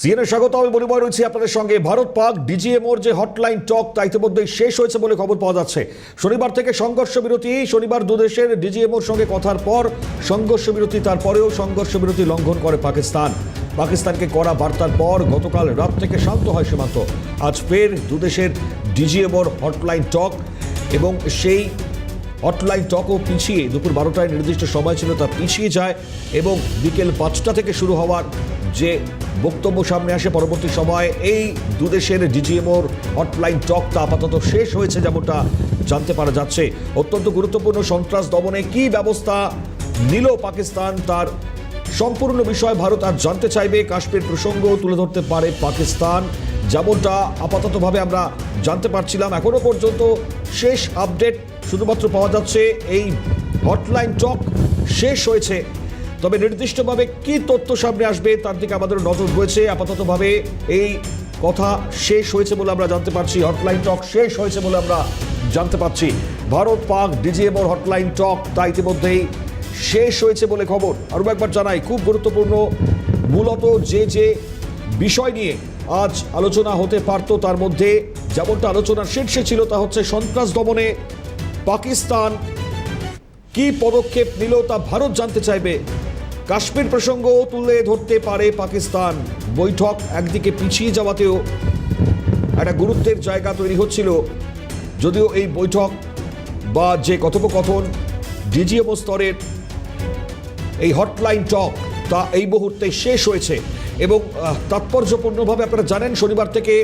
CNA স্বাগত, আমি মনিময় রয়েছি আপনাদের সঙ্গে। ভারত পাক, ডিজিএমওর যে হটলাইন টক তা ইতিমধ্যেই শেষ হয়েছে বলে খবর পাওয়া যাচ্ছে। শনিবার থেকে সংঘর্ষ বিরতি, শনিবার দুদেশের ডিজিএমওর সঙ্গে কথার পর সংঘর্ষ বিরতি, তারপরেও সংঘর্ষ বিরতি লঙ্ঘন করে পাকিস্তান। পাকিস্তানকে করা বার্তার পর গতকাল রাত থেকে শান্ত হয় সীমান্ত। আজ ফের দুদেশের ডিজিএমওর হটলাইন টক এবং সেই হটলাইন টকও পিছিয়ে দুপুর বারোটায় নির্দিষ্ট সময় ছিল তা পিছিয়ে যায় এবং বিকেল পাঁচটা থেকে শুরু হওয়ার যে বক্তব্য সামনে আসে পরবর্তী সময়ে, এই দুদেশের ডিজিএমওর হটলাইন টক তা আপাতত শেষ হয়েছে যেমনটা জানতে পারা যাচ্ছে। অত্যন্ত গুরুত্বপূর্ণ সন্ত্রাস দমনে কি ব্যবস্থা নিল পাকিস্তান তার সম্পূর্ণ বিষয় ভারত আর জানতে চাইবে। কাশ্মীর প্রসঙ্গ তুলে ধরতে পারে পাকিস্তান। যেমনটা আপাততভাবে আমরা জানতে পারছিলাম, এখনও পর্যন্ত শেষ আপডেট শুধুমাত্র পাওয়া যাচ্ছে এই হটলাইন টক শেষ হয়েছে। তবে নির্দিষ্টভাবে কি তথ্য সামনে আসবে তার দিকে আমাদের নজর রয়েছে। আপাততভাবে এই কথা শেষ হয়েছে বলে আমরা জানতে পারছি। হটলাইন টক শেষ হয়েছে বলে আমরা জানতে পারছি। ভারত পাক ডিজিএমওর হটলাইন টক তা ইতিমধ্যেই শেষ হয়েছে বলে খবর। আরও একবার জানাই, খুব গুরুত্বপূর্ণ, মূলত যে যে বিষয় নিয়ে আজ আলোচনা হতে পারত তার মধ্যে যেমনটা আলোচনার শীর্ষে ছিল তা হচ্ছে সন্ত্রাস দমনে পাকিস্তান কি পদক্ষেপ নিল তা ভারত জানতে চাইবে। কাশ্মীর প্রসঙ্গ তুলে ধরতে পারে পাকিস্তান। বৈঠক একদিকে পিছিয়ে যাওয়াতেও একটা গুরুত্বের জায়গা তৈরি হচ্ছিল। যদিও এই বৈঠক বা যে কথোপকথন ডিজিএমও স্তরের এই হটলাইন টক তা এই মুহূর্তে শেষ হয়েছে এবং তাৎপর্যপূর্ণভাবে আপনারা জানেন শনিবার থেকে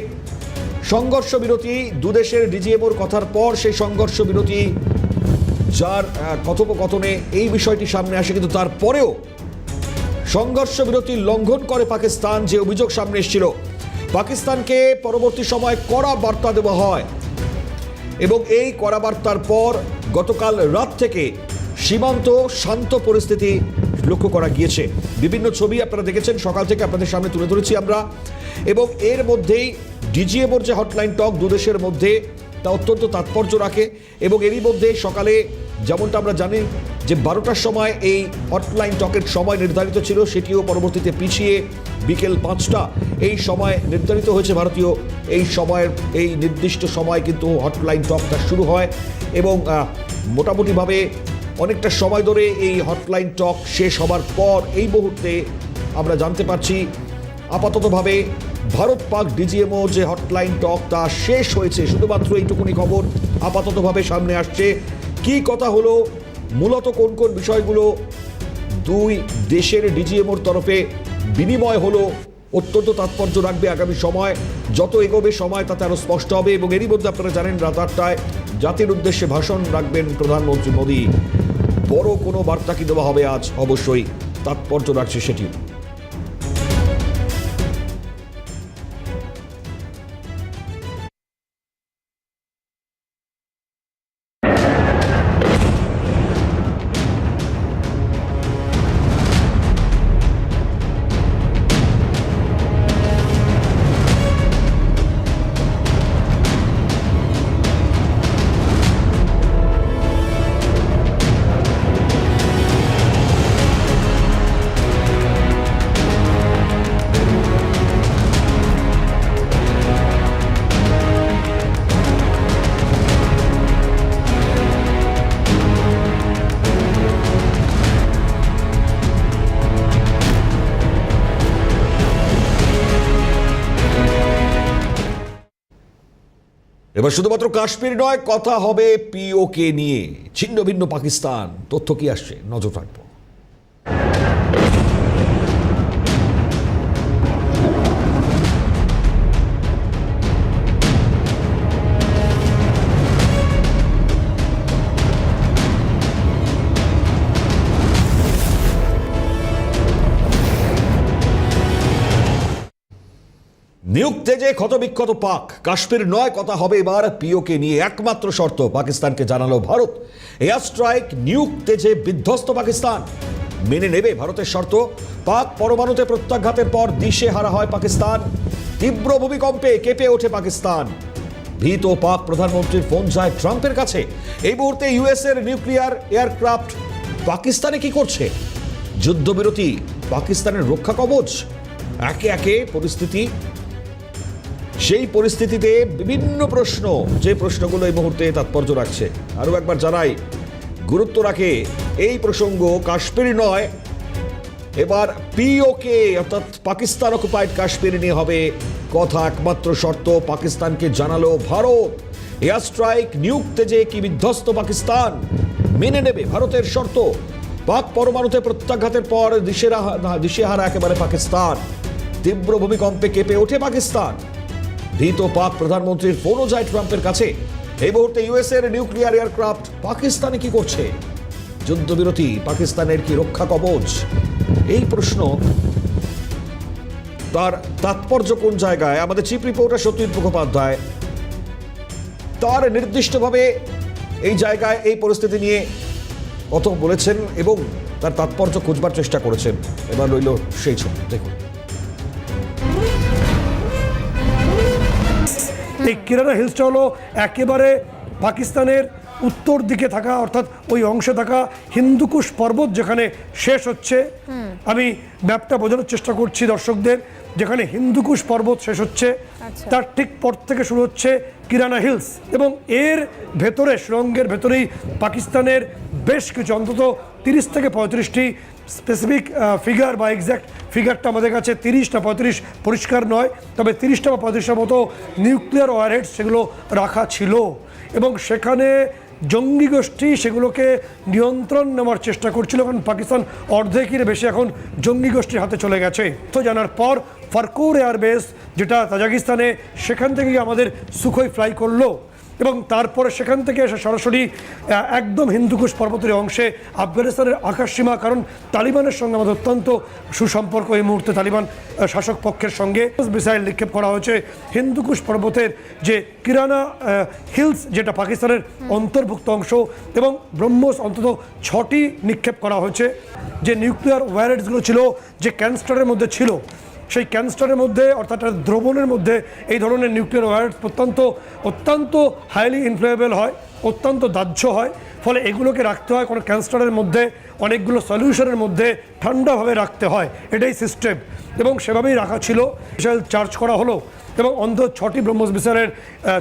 সংঘর্ষ বিরতি দুদেশের ডিজিএমওর কথার পর সেই সংঘর্ষ বিরতি যার কথোপকথনে এই বিষয়টি সামনে আসে, কিন্তু তারপরেও সংঘর্ষ বিরতি লঙ্ঘন করে পাকিস্তান যে অভিযোগ সামনে এসেছিল। পাকিস্তানকে পরবর্তী সময় কড়া বার্তা দেওয়া হয়। এবং এই কড়া বার্তার পর গতকাল রাত থেকে সীমান্ত শান্ত পরিস্থিতি লক্ষ্য করা গিয়েছে। বিভিন্ন ছবি আপনারা দেখেছেন, সকাল থেকে আপনাদের সামনে তুলে ধরেছি আমরা। এবং এর মধ্যেই ডিজিএমওর যে হটলাইন টক দুদেশের মধ্যে তা অত্যন্ত তাৎপর্য রাখে এবং এরই মধ্যে সকালে যেমনটা আমরা জানি যে বারোটার সময় এই হটলাইন টকের সময় নির্ধারিত ছিল, সেটিও পরবর্তীতে পিছিয়ে বিকেল পাঁচটা এই সময় নির্ধারিত হয়েছে ভারতীয়। এই সময়ের, এই নির্দিষ্ট সময় কিন্তু হটলাইন টকটা শুরু হয় এবং মোটামুটিভাবে অনেকটা সময় ধরে এই হটলাইন টক শেষ হবার পর এই মুহূর্তে আমরা জানতে পারছি আপাততভাবে ভারত পাক ডিজিএমও যে হটলাইন টক তা শেষ হয়েছে। শুধুমাত্র এইটুকুনি খবর আপাততভাবে সামনে আসছে। কি কথা হলো? মূলত কোন কোন বিষয়গুলো? দুই দেশের ডিজিএমওর তরফে বিনিময় হলো। অত্যন্ত তাৎপর্য রাখবে আগামী সময়। যত এগোবে সময় তাতে আরও স্পষ্ট হবে এবং এরই মধ্যে আপনারা জানেন রাত আটটায় জাতির উদ্দেশ্যে ভাষণ রাখবেন প্রধানমন্ত্রী মোদী। বড় কোনো বার্তা কি দেওয়া হবে আজ? অবশ্যই। তাৎপর্য রাখছে সেটি। এবার শুধুমাত্র কাশ্মীর নয়, কথা হবে পিওকে নিয়ে। ছিন্ন ভিন্ন পাকিস্তান, তথ্য কি আসছে? নজর রাখব। নিয়োগ তেজে ক্ষতবিক্ষত পাক। কাশ্মীর নয়, কথা হবে এবার। পিওকে নিয়ে একমাত্র শর্ত, পাকিস্তানকে জানালো ভারত। এয়ার স্ট্রাইক নিয়োগ তেজে বিধ্বস্ত পাকিস্তান। মেনে নেবে ভারতের শর্ত। পাক পরমাণুতে প্রত্যাঘাতের পর দিশে হারা হয় পাকিস্তান। তীব্র ভূমিকম্পে কেঁপে ওঠে পাকিস্তান। ভীত পাক প্রধানমন্ত্রীর ফোন যায় ট্রাম্পের কাছে। এই মুহূর্তে ইউএস এর নিউক্লিয়ার এয়ারক্রাফট পাকিস্তানে কি করছে? যুদ্ধবিরতি, পাকিস্তানের রক্ষা কবচ। একে একে পরিস্থিতি সেই পরিস্থিতিতে বিভিন্ন প্রশ্ন, যে প্রশ্নগুলো এই মুহূর্তে তাৎপর্য রাখছে। আরও একবার জানাই, গুরুত্ব রাখে, এই প্রসঙ্গ কাশ্মীর নয়। এবার পিওকে অর্থাৎ পাকিস্তান অকুপাইড কাশ্মীর নিয়ে হবে কথা। একমাত্র শর্ত, পাকিস্তানকে জানালো ভারত। এয়ার স্ট্রাইক নিউক তেজে কি বিধ্বস্ত পাকিস্তান? মেনে নেবে ভারতের শর্ত। পাক পরমাণুতে প্রত্যাঘাতের পর দিশেরা দিশেহারা একেবারে পাকিস্তান। তীব্র ভূমিকম্পে কেঁপে ওঠে পাকিস্তান। ভীত পাক প্রধানমন্ত্রীর ফোনও যায় ট্রাম্পের কাছে, এই মুহূর্তে ইউএস এর নিউক্লিয়ার এয়ারক্রাফট পাকিস্তানে কি করছে? যুদ্ধবিরতি, পাকিস্তানের কি রক্ষা কবচ? এই প্রশ্ন তার তাৎপর্য কোন জায়গায়? আমাদের চিফ রিপোর্টার সত্যজিৎ মুখোপাধ্যায়। তার নির্দিষ্টভাবে এই জায়গায় এই পরিস্থিতি নিয়ে কত বলেছেন এবং তার তাৎপর্য খুঁজবার চেষ্টা করেছেন। এবার রইল সেই ছবি, দেখুন। এই কিরানা হিলসটা হলো একেবারে পাকিস্তানের উত্তর দিকে থাকা অর্থাৎ ওই অংশে থাকা হিন্দুকুশ পর্বত যেখানে শেষ হচ্ছে। আমি ম্যাপটা বোঝানোর চেষ্টা করছি দর্শকদের যেখানে হিন্দুকুশ পর্বত শেষ হচ্ছে। তার ঠিক পর থেকে শুরু হচ্ছে কিরানা হিলস এবং এর ভেতরে সুরঙ্গের ভেতরেই পাকিস্তানের বেশ কিছু অন্তত তিরিশ থেকে পঁয়ত্রিশটি স্পেসিফিক ফিগার বা এক্স্যাক্ট ফিগারটা আমাদের কাছে তিরিশ না পঁয়ত্রিশ পরিষ্কার নয়, তবে তিরিশটা বা পঁয়ত্রিশটার মতো নিউক্লিয়ার ওয়ারহেড সেগুলো রাখা ছিল। এবং সেখানে জঙ্গি গোষ্ঠী সেগুলোকে নিয়ন্ত্রণ নেওয়ার চেষ্টা করছিল, কারণ পাকিস্তান অর্ধেকের বেশি এখন জঙ্গি গোষ্ঠীর হাতে চলে গেছে। তো জানার পর ফারকুর এয়ারবেস যেটা তাজাকিস্তানে, সেখান থেকে আমাদের সুখই ফ্লাই করল। এবং তারপরে সেখান থেকে এসে সরাসরি একদম হিন্দুকুশ পর্বতের অংশে আফগানিস্তানের আকাশসীমা, কারণ তালিবানের সঙ্গে আমাদের অত্যন্ত সুসম্পর্ক এই মুহূর্তে তালিবান শাসক পক্ষের সঙ্গে। মিসাইল নিক্ষেপ করা হয়েছে। হিন্দুকুশ পর্বতের যে কিরানা হিলস, যেটা পাকিস্তানের অন্তর্ভুক্ত অংশ, এবং ব্রহ্মোস অন্তত ছটি নিক্ষেপ করা হয়েছে। যে নিউক্লিয়ার ওয়ারেটসগুলো ছিল, যে ক্যানস্টারের মধ্যে ছিল সেই ক্যানস্টারের মধ্যে, অর্থাৎ দ্রবণের মধ্যে, এই ধরনের নিউক্লিয়ার ওয়ারেটস অত্যন্ত অত্যন্ত হাইলি ইনফ্লেমেবল হয়, অত্যন্ত দাহ্য হয়। ফলে এগুলোকে রাখতে হয় কোনো ক্যানস্টারের মধ্যে, অনেকগুলো সলিউশনের মধ্যে ঠান্ডাভাবে রাখতে হয়। এটাই সিস্টেম এবং সেভাবেই রাখা ছিল। মিসাইল চার্জ করা হলো। এবং অন্ধ ছটি ব্রহ্মস মিসাইলের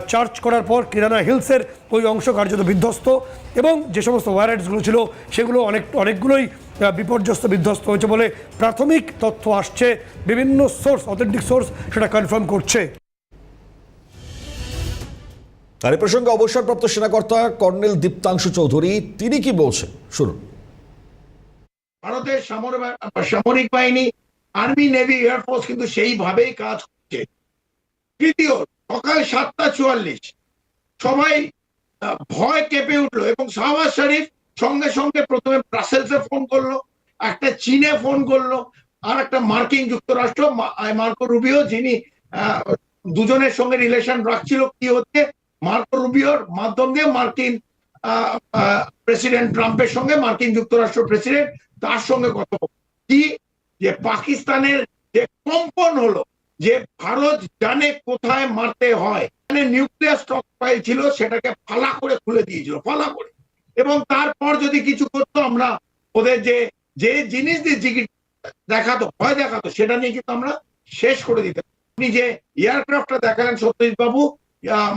চার্জ করার পর কিরানা হিলসের ওই অংশ কার্যত বিধ্বস্ত। এবং যে সমস্ত ওয়ারেটসগুলো ছিল, সেগুলো অনেক, অনেকগুলোই বিপর্যস্ত বিধ্বস্ত হয়েছে বলে প্রাথমিক তথ্য আসছে। বিভিন্ন সোর্স অথেন্টিক সোর্স সেটা কনফার্ম করছে। আর এই প্রসঙ্গে অবসরপ্রাপ্ত সেনাকর্তা কর্নেল দীপ্তাংশু চৌধুরী তিনি কি বলছেন? শুনুন। ভারতের সামর- সামরিক বাহিনী আর্মি নেভি এয়ারফোর্স কিন্তু সেইভাবেই কাজ করছে। তৃতীয় সকাল সাতটা চুয়াল্লিশ সবাই ভয় কেঁপে উঠল এবং শাহবাজ শরীফ সঙ্গে সঙ্গে প্রথমে ব্রাসেলসে ফোন করল, একটা চীনে ফোন করল, আর একটা মার্কিন যুক্তরাষ্ট্র মার্কো রুবিও, যিনি দুজনের সঙ্গে রিলেশন রাখছিল, কি হচ্ছে? মার্কো রুবিওর মাধ্যম দিয়ে মার্কিন প্রেসিডেন্ট ট্রাম্পের সঙ্গে, মার্কিন যুক্তরাষ্ট্র প্রেসিডেন্ট, তার সঙ্গে কথা কি? যে পাকিস্তানের যে কম্পন হলো, যে ভারত জানে কোথায় মারতে হয় মানে নিউক্লিয়ার স্টক ফাইল ছিল, সেটাকে ফালা করে খুলে দিয়েছিল, ফালা করে। এবং তারপর যদি কিছু করতো আমরা ওদের যে যে জিনিস দিয়ে দেখাতো, ভয় দেখাতো, সেটা নিয়ে কিন্তু আমরা শেষ করে দিতাম। আপনি যে এয়ারক্রাফটটা দেখালেন সত্যজিৎ বাবু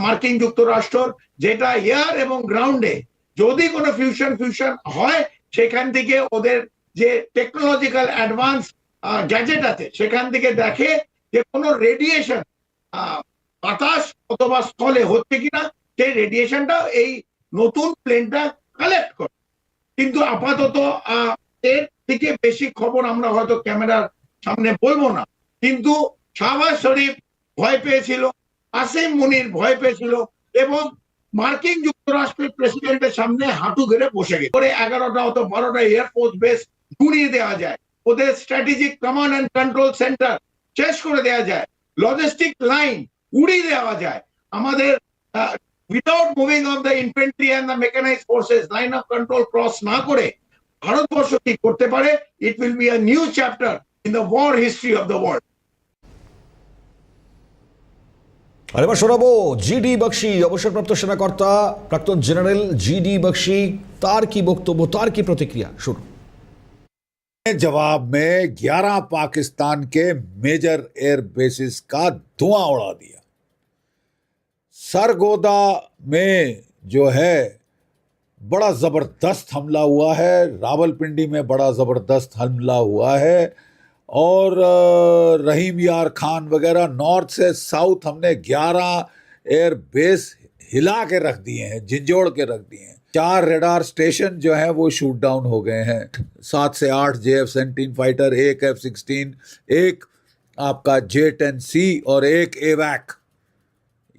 মার্কিন যুক্তরাষ্ট্র, যেটা এয়ার এবং গ্রাউন্ডে যদি কোনো ফিউশন ফিউশন হয়, সেখান থেকে ওদের যে টেকনোলজিক্যাল অ্যাডভান্স গ্যাজেট আছে, সেখান থেকে দেখে যে কোনো রেডিয়েশন বাতাস অথবা স্থলে হচ্ছে কিনা, সেই রেডিয়েশনটা এই নতুন প্লেনটা কালেক্ট করে। কিন্তু আপাতত এর থেকে বেশি খবর আমরা হয়তো ক্যামেরার সামনে বলব না। কিন্তু শাহবাজ শরীফ ভয় পেয়েছিল, আসিম মুনির ভয় পেয়েছিল এবং মার্কিন যুক্তরাষ্ট্রের প্রেসিডেন্টের সামনে হাঁটু গেড়ে বসে গেছে। করে এগারোটা অত বারোটা এয়ারফোর্স বেস গুড়িয়ে দেওয়া যায়। ওদের strategic command and control centre শেষ করে দেওয়া যায়। লজিস্টিক লাইন উড়িয়ে দেওয়া যায়। আমাদের without moving of the infantry and the mechanise forces line of control cross না করে ভারতবর্ষ কি করতে পারে it will be a new chapter in the war history of the world আর এবার শোনাবো জিডি বক্সি অবসরপ্রাপ্ত সেনাকর্তা প্রাক্তন জেনারেল জিডি বক্সি তার কি বক্তব্য তার কি প্রতিক্রিয়া শুনুন जवाब में 11 पाकिस्तान के मेजर एयर बेसिस का धुआं उड़ा दिया सरगोदा में जो है, बड़ा ज़बरदस्त हमला हुआ है। रावलपिंडी में बड़ा ज़बरदस्त हमला हुआ है। और रहीम यार खान वगैरह नॉर्थ से साउथ हमने 11 एयर बेस हिला के रख दिए हैं, झिंझोड़ के रख दिए हैं। चार रेडार स्टेशन जो है, वो शूट डाउन हो गए हैं। सात से आठ जे एफ़ सेवनटीन फाइटर, एक एफ़ सिक्सटीन, एक आपका जे टेन सी और एक एवैक।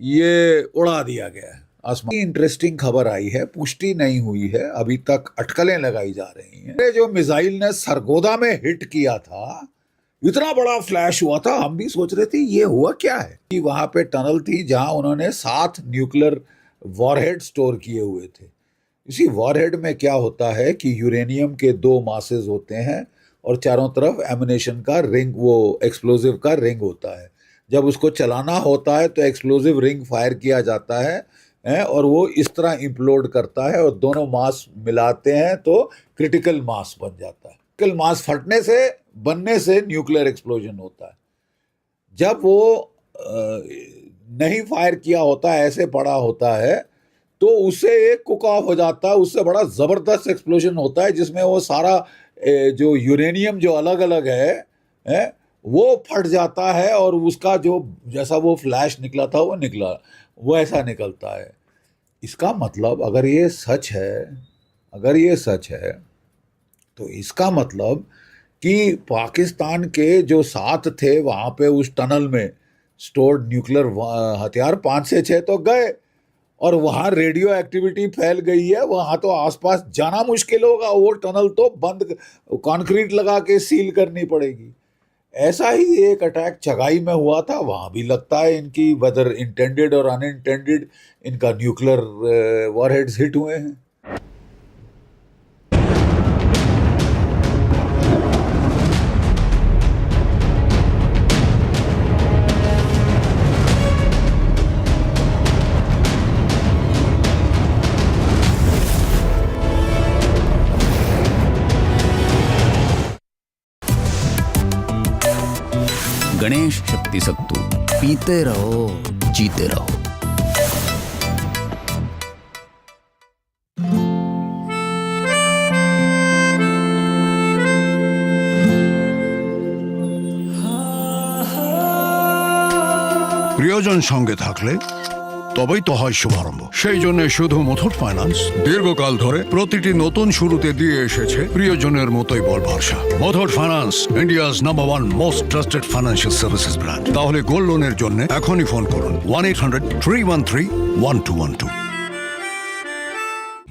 ये उड़ा दिया गया है। इंटरेस्टिंग खबर आई है, पुष्टि नहीं हुई है, अभी तक अटकलें लगाई जा रही हैं। जो मिसाइल ने सरगोदा में हिट किया था, इतना बड़ा फ्लैश हुआ था, हम भी सोच रहे थे ये हुआ क्या है? कि वहाँ पे टनल थी जहाँ उन्होंने सात न्यूक्लियर वॉरहेड स्टोर किए हुए थे। इसी वॉरहेड में क्या होता है कि यूरेनियम के दो मासेस होते हैं और चारों तरफ़ एमिनेशन का रिंग वो एक्सप्लोजिव का रिंग होता है। जब उसको चलाना होता है तो एक्सप्लोजिव रिंग फायर किया जाता है हैं, और वो इस तरह इम्प्लोड करता है और दोनों मास मिलाते हैं तो क्रिटिकल मास बन जाता है। क्रिटिकल मास फटने से बनने से न्यूक्लियर एक्सप्लोजन होता है। जब वो नहीं फायर किया होता है ऐसे पड़ा होता है तो उससे एक कुक ऑफ़ हो जाता है उससे बड़ा ज़बरदस्त एक्सप्लोजन होता है जिसमें वो सारा जो यूरेनियम जो अलग अलग है, है वो फट जाता है और उसका जो जैसा वो फ्लैश निकला था, वो निकला, वो ऐसा निकलता है। इसका मतलब अगर ये सच है, अगर ये सच है तो इसका मतलब कि पाकिस्तान के जो साथ थे, वहाँ पे उस टनल में स्टोर्ड न्यूक्लियर हथियार पाँच से छः तो गए और वहाँ रेडियो एक्टिविटी फैल गई है। वहाँ तो आसपास जाना मुश्किल होगा, वो टनल तो बंद कंक्रीट लगा के सील करनी पड़ेगी। ऐसा ही एक अटैक चगाई में हुआ था, वहाँ भी लगता है इनकी वेदर इंटेंडेड और अनइंटेंडेड इनका न्यूक्लियर वॉरहेड्स हिट हुए हैं। गणेश शक्ति सत्तू पीते रहो जीते रहो প্রিয়জন সঙ্গে থাকলে তবেই তো হয় শুভারম্ভ। সেই জন্য শুধু মুথুট ফাইন্যান্স। দীর্ঘকাল ধরে প্রতিটি নতুন শুরুতে দিয়ে এসেছে প্রিয়জনের মতোই বল ভরসা Muthoot finance India's number one most trusted financial services brand তাহলে গোল্ড লোনের জন্য এখনই ফোন করুন। One eight hundred three one three one two one two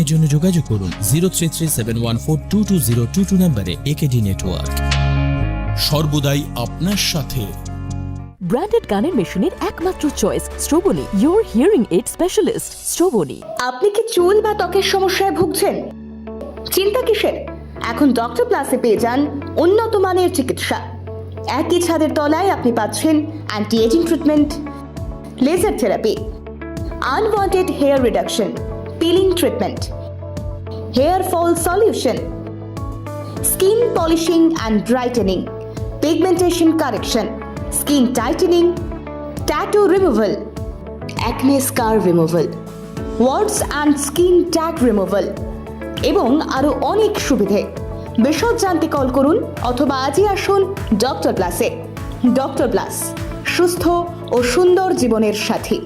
এর জন্য যোগাযোগ করুন zero three three seven one four two two zero two two নম্বরে একেডি নেটওয়ার্ক সর্বদাই আপনার সাথে। ব্র্যান্ডেড গানের মেশিনের একমাত্র চয়েস স্ট্রোবনি ইউর হিয়ারিং এইড স্পেশালিস্ট স্ট্রোবনি আপনি কি চুল বা ত্বকের সমস্যায় ভুগছেন? চিন্তা কিসের? এখন ডক্টর প্লাসে পেয়ে যান উন্নত মানের চিকিৎসা। একই ছাদের তলায় আপনি পাচ্ছেন anti ageing treatment laser therapy unwanted hair reduction peeling treatment hair fall solution skin polishing and brightening pigmentation correction skin tightening tattoo removal acne scar removal warts and skin tag removal এবং আরও অনেক সুবিধে। বিশদ জানতে call করুন অথবা আজই আসুন ডক্টর প্লাসে ডক্টর প্লাস সুস্থ ও সুন্দর জীবনের সাথী।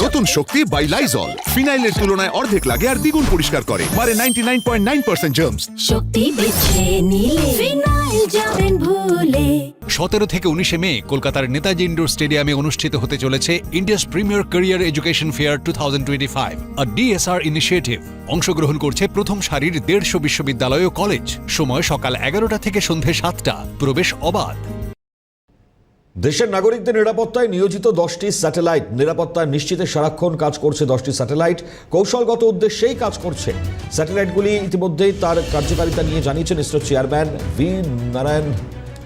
নতুন শক্তি বাই লাইজল ফিনাইলের তুলনায় অর্ধেক লাগে আর দ্বিগুণ পরিষ্কার করে। মারে ninety nine point nine percent germs শক্তি বেছে নিলে ফিনাইল যাবেন ভুলে। সতেরো থেকে উনিশে মে কলকাতার নেতাজি ইন্ডোর স্টেডিয়ামে অনুষ্ঠিত হতে চলেছে India's premier career education fair two thousand twenty five আর ডিএসআর ইনিশিয়েটিভ অংশগ্রহণ করছে প্রথম সারির দেড়শো বিশ্ববিদ্যালয় ও কলেজ। সময় সকাল এগারোটা থেকে সন্ধে সাতটা। প্রবেশ অবাধ। দেশের নাগরিকদের নিরাপত্তায় নিয়োজিত দশটি স্যাটেলাইট। নিরাপত্তা নিশ্চিতে সারাক্ষণ কাজ করছে দশটি স্যাটেলাইট। কৌশলগত উদ্দেশ্যেই কাজ করছে। স্যাটেলাইটগুলি ইতিমধ্যেই তার কার্যকারিতা নিয়ে জানিয়েছেন ইসরো চেয়ারম্যান ভি নারায়ণ।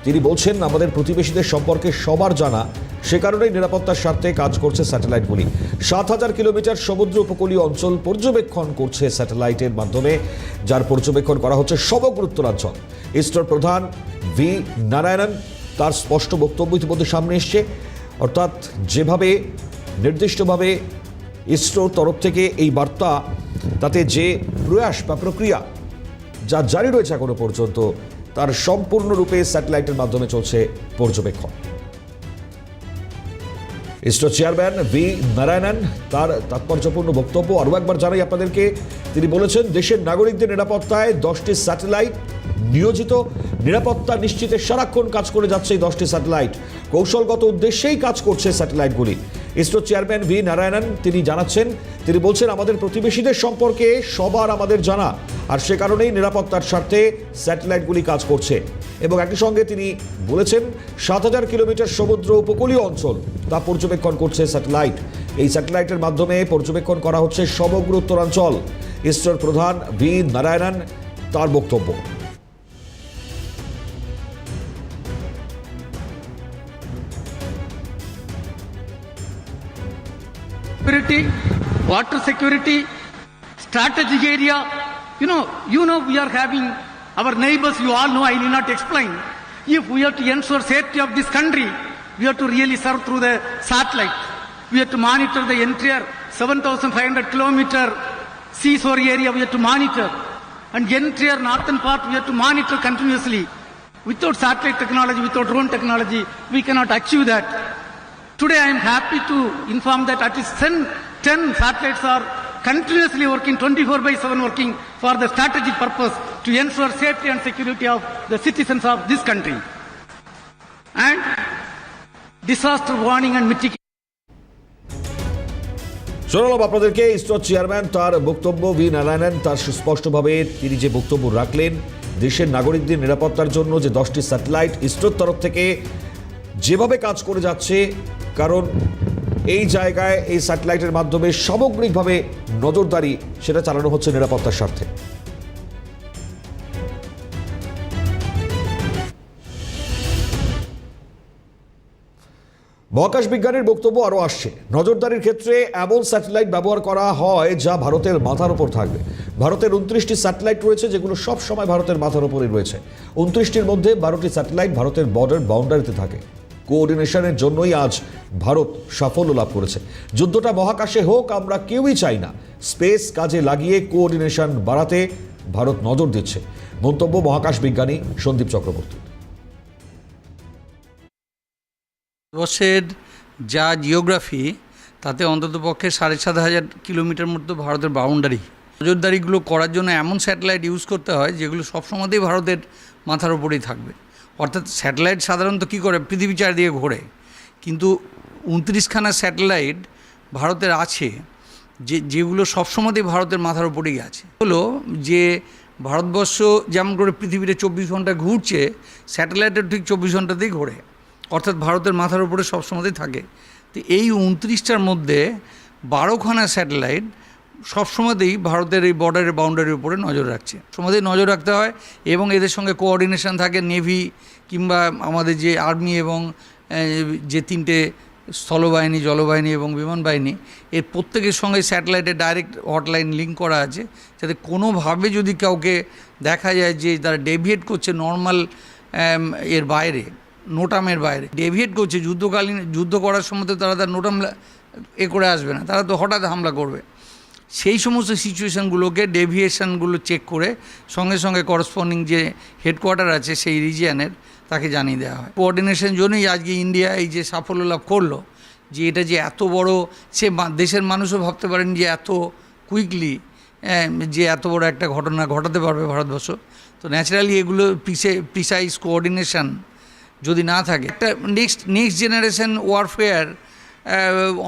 তিনি বলছেন, আমাদের প্রতিবেশীদের সম্পর্কে সবার জানা, সে কারণেই নিরাপত্তার স্বার্থে কাজ করছে স্যাটেলাইটগুলি। সাত হাজার কিলোমিটার সমুদ্র উপকূলীয় অঞ্চল পর্যবেক্ষণ করছে স্যাটেলাইটের মাধ্যমে, যার পর্যবেক্ষণ করা হচ্ছে সমগ্র উত্তরাঞ্চল। ইসরোর প্রধান ভি নারায়ণন তার স্পষ্ট বক্তব্য ইতিমধ্যে সামনে এসছে। অর্থাৎ যেভাবে, নির্দিষ্টভাবে ইসরোর তরফ থেকে এই বার্তা, তাতে যে প্রয়াস বা প্রক্রিয়া যা জারি রয়েছে এখনও পর্যন্ত, তার সম্পূর্ণরূপে স্যাটেলাইটের মাধ্যমে চলছে পর্যবেক্ষণ। ইসরো চেয়ারম্যান ভি নারায়ণন তার তাৎপর্যপূর্ণ বক্তব্য আরও একবার জানাই আপনাদেরকে। তিনি বলেছেন, দেশের নাগরিকদের নিরাপত্তায় দশটি স্যাটেলাইট নিয়োজিত, নিরাপত্তা নিশ্চিতে সারাক্ষণ কাজ করে যাচ্ছে এই দশটি স্যাটেলাইট। কৌশলগত উদ্দেশ্যেই কাজ করছে স্যাটেলাইটগুলি। ইসরো চেয়ারম্যান ভি নারায়ণন তিনি জানাচ্ছেন, তিনি বলছেন, আমাদের প্রতিবেশীদের সম্পর্কে সবার আমাদের জানা, আর সে কারণেই নিরাপত্তার স্বার্থে স্যাটেলাইটগুলি কাজ করছে। এবং একই সঙ্গে তিনি বলেছেন, সাত হাজার কিলোমিটার সমুদ্র উপকূলীয় অঞ্চল, তা পর্যবেক্ষণ করছে স্যাটেলাইট। এই স্যাটেলাইটের মাধ্যমে পর্যবেক্ষণ করা হচ্ছে সমগ্র উত্তরাঞ্চল। ইসরোর প্রধান ভি নারায়ণন তার বক্তব্য। Security, water security, strategic area. You know, you know we are having our neighbors, you all know, I need not explain. If we have to ensure safety of this country, we have to really serve through the satellite. We have to monitor the entire 7,500 kilometer seashore area, we have to monitor. And entire northern part, we have to monitor continuously. Without satellite technology, without drone technology, we cannot achieve that. Today I am happy to inform that at least 10, 10 satellites are continuously working 24 by 7 working for the strategic purpose to ensure safety and security of the citizens of this country. And disaster warning and mitigation. শোনালাম আপনাদেরকে ISRO chairman তার বক্তব্য V Narayanan তার সুস্পষ্টভাবে তিনি যে বক্তব্য রাখলেন দেশের নাগরিকদের নিরাপত্তার জন্য যে দশটি স্যাটেলাইট ইসরোর তরফ থেকে যেভাবে কাজ করে যাচ্ছে কারণ এই জায়গায়, এই স্যাটেলাইটের মাধ্যমে সামগ্রিকভাবে নজরদারি সেটা চালানো হচ্ছে নিরাপত্তার স্বার্থে। মহাকাশ বিজ্ঞানীর বক্তব্য আরও আসছে। নজরদারির ক্ষেত্রে এমন স্যাটেলাইট ব্যবহার করা হয় যা ভারতের মাথার উপর থাকবে। ভারতের উনত্রিশটি স্যাটেলাইট রয়েছে যেগুলো সব সময় ভারতের মাথার উপরেই রয়েছে। উনত্রিশটির মধ্যে বারোটি স্যাটেলাইট ভারতের বর্ডার বাউন্ডারিতে থাকে। কোঅর্ডিনেশনের জন্যই আজ ভারত সাফল্য লাভ করেছে। যুদ্ধটা মহাকাশে হোক, আমরা কেউই চাই না। স্পেস কাজে লাগিয়ে কোঅর্ডিনেশন বাড়াতে ভারত নজর দিচ্ছে। মন্তব্য মহাকাশ বিজ্ঞানী সন্দীপ চক্রবর্তী। ভারতবর্ষের যা জিওগ্রাফি, তাতে অন্ততপক্ষে সাড়ে সাত হাজার কিলোমিটার মতো ভারতের বাউন্ডারি নজরদারিগুলো করার জন্য এমন স্যাটেলাইট ইউজ করতে হয়, যেগুলো সবসময়তেই ভারতের মাথার উপরেই থাকবে। অর্থাৎ স্যাটেলাইট সাধারণত কী করে? পৃথিবী চারিদিকে ঘোরে। কিন্তু উনত্রিশখানা স্যাটেলাইট ভারতের আছে, যে, যেগুলো সবসময়তেই ভারতের মাথার উপরেই আছে। হলো যে, ভারতবর্ষ যেমন করে পৃথিবীতে চব্বিশ ঘণ্টা ঘুরছে স্যাটেলাইটের ঠিক চব্বিশ ঘন্টাতেই ঘোরে। অর্থাৎ ভারতের মাথার উপরে সবসময়তেই থাকে। তো এই উনত্রিশটার মধ্যে বারোখানা স্যাটেলাইট সবসময়তেই ভারতের এই বর্ডারের বাউন্ডারির উপরে নজর রাখছে। সময়তেই নজর রাখতে হয় এবং এদের সঙ্গে কোঅর্ডিনেশন থাকে নেভি কিংবা আমাদের যে আর্মি এবং যে তিনটে স্থলবাহিনী, জলবাহিনী এবং বিমান বাহিনী এর প্রত্যেকের সঙ্গে স্যাটেলাইটে ডাইরেক্ট হটলাইন লিঙ্ক করা আছে, যাতে কোনোভাবে যদি কাউকে দেখা যায় যে তারা ডেভিয়েট করছে নর্মাল এর বাইরে নোটামের বাইরে ডেভিয়েট করছে, যুদ্ধকালীন, যুদ্ধ করার সময় তো তারা তার নোটাম এ করে আসবে না, তারা তো হঠাৎ হামলা করবে। সেই সমস্ত সিচুয়েশানগুলোকে ডেভিয়েশনগুলো চেক করে সঙ্গে সঙ্গে করসপন্ডিং যে হেডকোয়ার্টার আছে সেই রিজিয়ানের তাকে জানিয়ে দেওয়া হয়। কোঅর্ডিনেশন জন্যই আজকে ইন্ডিয়া এই যে সাফল্য লাভ করল যে এটা যে এত বড় সে দেশের মানুষও ভাবতে পারেন যে এত কুইকলি যে এত বড় একটা ঘটনা ঘটাতে পারবে ভারতবর্ষ। তো ন্যাচারালি এগুলো পিসে প্রিসাইজ কোঅর্ডিনেশন যদি না থাকে, একটা নেক্সট নেক্সট জেনারেশন ওয়ারফেয়ার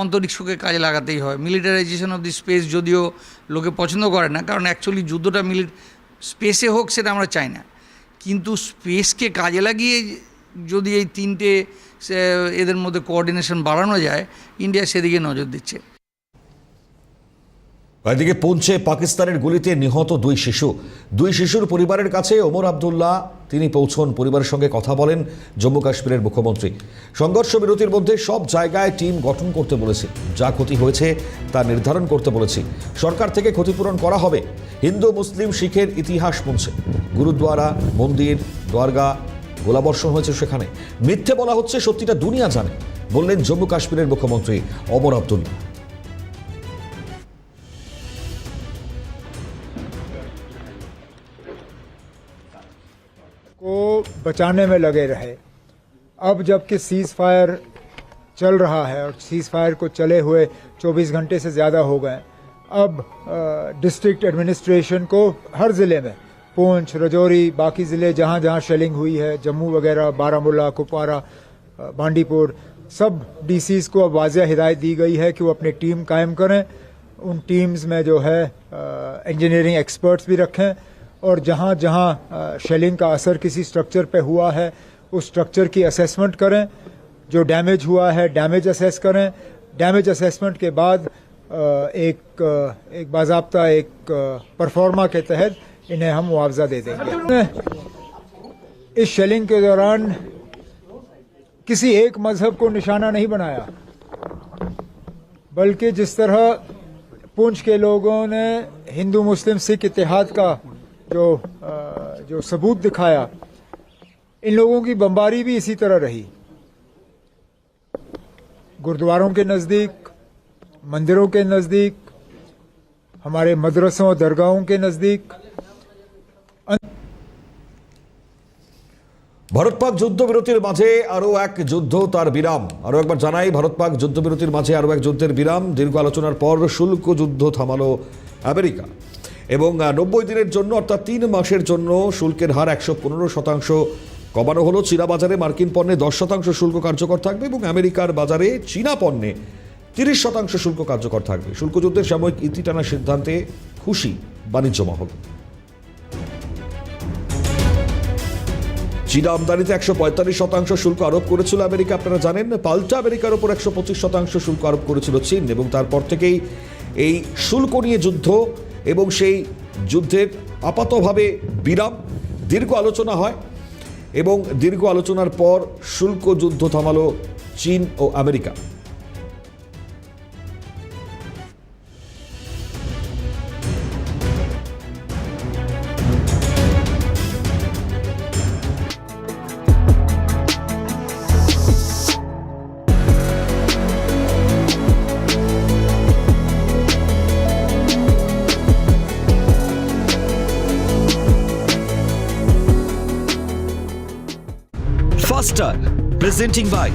অন্তরিক্ষকে কাজে লাগাতেই হয়। মিলিটারাইজেশন অফ দি স্পেস যদিও লোকে পছন্দ করে না, কারণ অ্যাকচুয়ালি যুদ্ধটা মিলি স্পেসে হোক সেটা আমরা চাই না। কিন্তু স্পেসকে কাজে লাগিয়ে যদি এই তিনটে এদের মধ্যে কোঅর্ডিনেশন বাড়ানো যায় ইন্ডিয়া সেদিকে নজর দিচ্ছে। এদিকে পৌঁছে পাকিস্তানের গুলিতে নিহত দুই শিশু। দুই শিশুর পরিবারের কাছে ওমর আবদুল্লাহ তিনি পৌঁছন, পরিবারের সঙ্গে কথা বলেন জম্মু কাশ্মীরের মুখ্যমন্ত্রী। সংঘর্ষ বিরতির মধ্যে সব জায়গায় টিম গঠন করতে বলেছে। যা ক্ষতি হয়েছে তা নির্ধারণ করতে বলেছি। সরকার থেকে ক্ষতিপূরণ করা হবে। হিন্দু, মুসলিম, শিখের ইতিহাস মুনছে। গুরুদ্বারা, মন্দির দরগা গোলাবর্ষণ হয়েছে সেখানে। মিথ্যে বলা হচ্ছে সত্যিটা দুনিয়া জানে, বললেন জম্মু কাশ্মীরের মুখ্যমন্ত্রী ওমর আবদুল্লাহ बचाने में लगे रहे। अब जबकि सीज़ फायर चल रहा है और सीज़ फायर को चले हुए 24 घंटे से ज़्यादा हो गए, अब डिस्ट्रिक्ट एडमिनिस्ट्रेशन को हर ज़िले में, पूंछ, रजौरी, बाकी ज़िले जहाँ जहाँ शेलिंग हुई है, जम्मू वगैरह, बारामूला, कुपवारा बांडीपुर सब डीसीज़ को अब वाजिया हिदायत दी गई है कि वो अपनी टीम कायम करें। उन टीम्स में जो है इंजीनियरिंग एक्सपर्ट्स भी रखें। और जहाँ जहाँ शेलिंग का असर किसी स्ट्रक्चर पे हुआ है, उस स्ट्रक्चर की असेसमेंट करें। जो डैमेज हुआ है डैमेज असेस करें। डैमेज असेसमेंट के बाद एक एक बाजाबता, एक परफॉर्मा के तहत इन्हें हम मुआवजा दे देंगे। इस शेलिंग के दौरान किसी एक मज़हब को निशाना नहीं बनाया, बल्कि जिस तरह पुंछ के लोगों ने हिंदू मुस्लिम सिख इतिहाद का जो अ, जो सबूत दिखाया इन लोगों की बमबारी भी इसी तरह रही गुरुद्वारों के नज़दीक मंदिरों के नज़दीक हमारे मदरसों दरगाहों के नज़दीक ভারত পাক যুদ্ধবিরতির মাঝে আরও এক যুদ্ধ তার বিরাম আরও একবার জানাই ভারত পাক যুদ্ধবিরতির মাঝে আরও এক যুদ্ধের বিরাম দীর্ঘ আলোচনার পর শুল্ক যুদ্ধ থামালো আমেরিকা এবং নব্বই দিনের জন্য অর্থাৎ তিন মাসের জন্য শুল্কের হার একশো পনেরো শতাংশ কমানো হলো। চীনা বাজারে মার্কিন পণ্যে দশ শতাংশ শুল্ক কার্যকর থাকবে এবং আমেরিকার বাজারে চীনা পণ্যে তিরিশ শতাংশ শুল্ক কার্যকর থাকবে। শুল্ক যুদ্ধের সাময়িক ইতি টানার সিদ্ধান্তে খুশি বাণিজ্য মহল। চীনা আমদানিতে একশো পঁয়তাল্লিশ শতাংশ শুল্ক আরোপ করেছিল আমেরিকা। আপনারা জানেন, পাল্টা আমেরিকার ওপর একশো পঁচিশ শতাংশ শুল্ক আরোপ করেছিল চীন এবং তারপর থেকেই এই শুল্ক নিয়ে যুদ্ধ এবং সেই যুদ্ধের আপাতভাবে বিরাম, দীর্ঘ আলোচনা হয় এবং দীর্ঘ আলোচনার পর শুল্ক যুদ্ধ থামালো চীন ও আমেরিকা। By